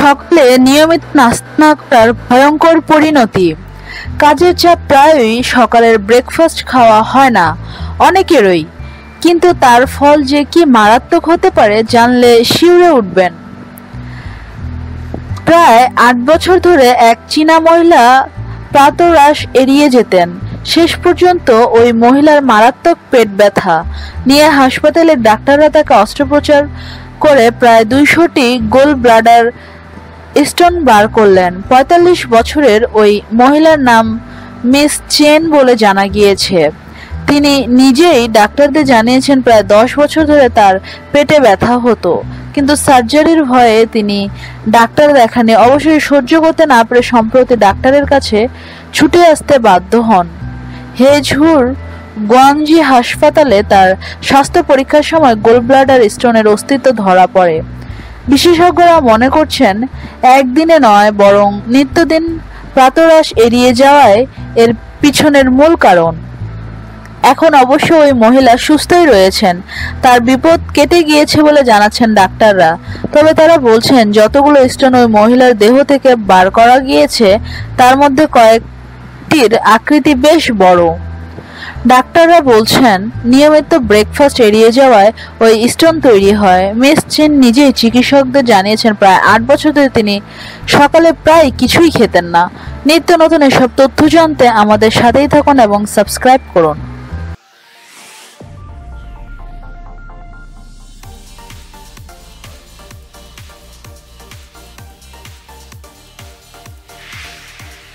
সকালে নিয়মিত নাস্তা না করার ভয়ঙ্কর পরিণতি। কাজের চাপ প্রায়ই সকালের ব্রেকফাস্ট খাওয়া হয় না, অনেকেরই। কিন্তু তার ফল যে কি মারাত্মক হতে পারে জানলে শিউরে উঠবেন। প্রায় আট বছর ধরে এক চীনা মহিলা প্রাতরাশ এড়িয়ে যেতেন। শেষ পর্যন্ত ওই মহিলার মারাত্মক পেট ব্যথা নিয়ে হাসপাতালের ডাক্তাররা তাকে অস্ত্রোপচার করে প্রায় দুইশোটি গোল ব্লাডার স্টোন বার করলেন। পঁয়তাল্লিশ বছরের ওই মহিলার নাম মিস চেন বলে জানা গিয়েছে। তিনি নিজেই ডাক্তারদের জানিয়েছেন প্রায় দশ বছর ধরে তার পেটে ব্যথা হতো। কিন্তু সার্জারির ভয়ে তিনি ডাক্তার দেখানে অবশ্যই সহ্য করতে না পেরে সম্প্রতি ডাক্তারের কাছে ছুটে আসতে বাধ্য হন। হেঝুর গোয়াংজি হাসপাতালে তার স্বাস্থ্য পরীক্ষার সময় গোলব্লাডার স্টোনের অস্তিত্ব ধরা পড়ে। বিশেষজ্ঞরা মনে করছেন, একদিনে নয়, বরং নিত্যদিন প্রাতরাশ এড়িয়ে যাওয়ায় এর পিছনের মূল কারণ। এখন অবশ্য ওই মহিলা সুস্থই রয়েছেন, তার বিপদ কেটে গিয়েছে বলে জানাচ্ছেন ডাক্তাররা। তবে তারা বলছেন, যতগুলো স্টোন ওই মহিলার দেহ থেকে বার করা গিয়েছে, তার মধ্যে কয়েকটির আকৃতি বেশ বড়। ডাক্তাররা বলছেন, নিয়মিত ব্রেকফাস্ট এড়িয়ে যাওয়ায় ওই স্টোন তৈরি হয়। মিস চেন নিজেই চিকিৎসকদের জানিয়েছেন, প্রায় আট বছর ধরে তিনি সকালে প্রায় কিছুই খেতেন না। নিত্য নতুন এসব তথ্য জানতে আমাদের সাথেই থাকুন এবং সাবস্ক্রাইব করুন।